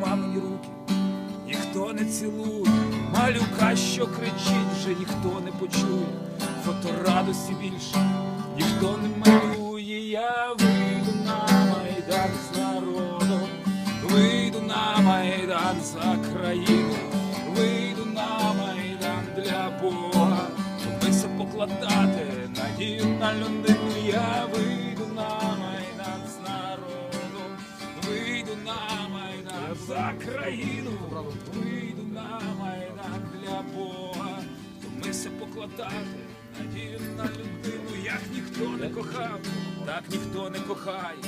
мамині руки, ніхто не цілує, малюка, що кричить, вже ніхто не почує, фоторадості більше, ніхто не малює, я вийду на майдан з народом, вийду на майдан за країну, вийду на майдан для Бога, Вмися покладати надію на людину, я вийду на майдан з народом, за країну, вийду на майдан для Бога, Вмися покладати надію на людину, як ніхто не кохав, так ніхто не кохає,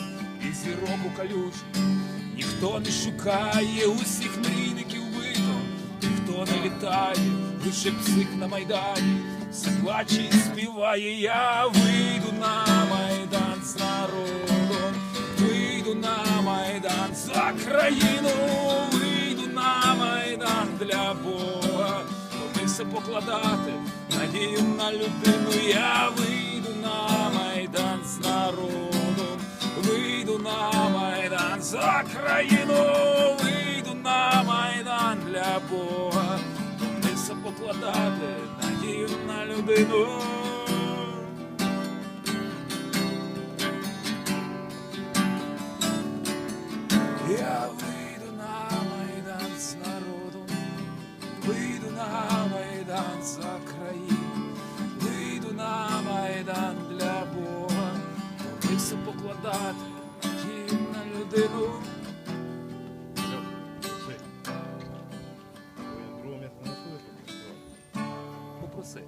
і зірок у калюжі, ніхто не шукає усіх мрійників бито, ніхто не літає, лише псих на майдані, все плаче і співає, я вийду на майдан з народом, вийду на майдан за країну, Бога, все покладати надію на людину, я вийду на майдан з народом, вийду на майдан за країну, вийду на майдан для Бога, все покладати надію на людину. майдан за країну, вийду на майдан для Бога, все покладати тім на людину. Попроси.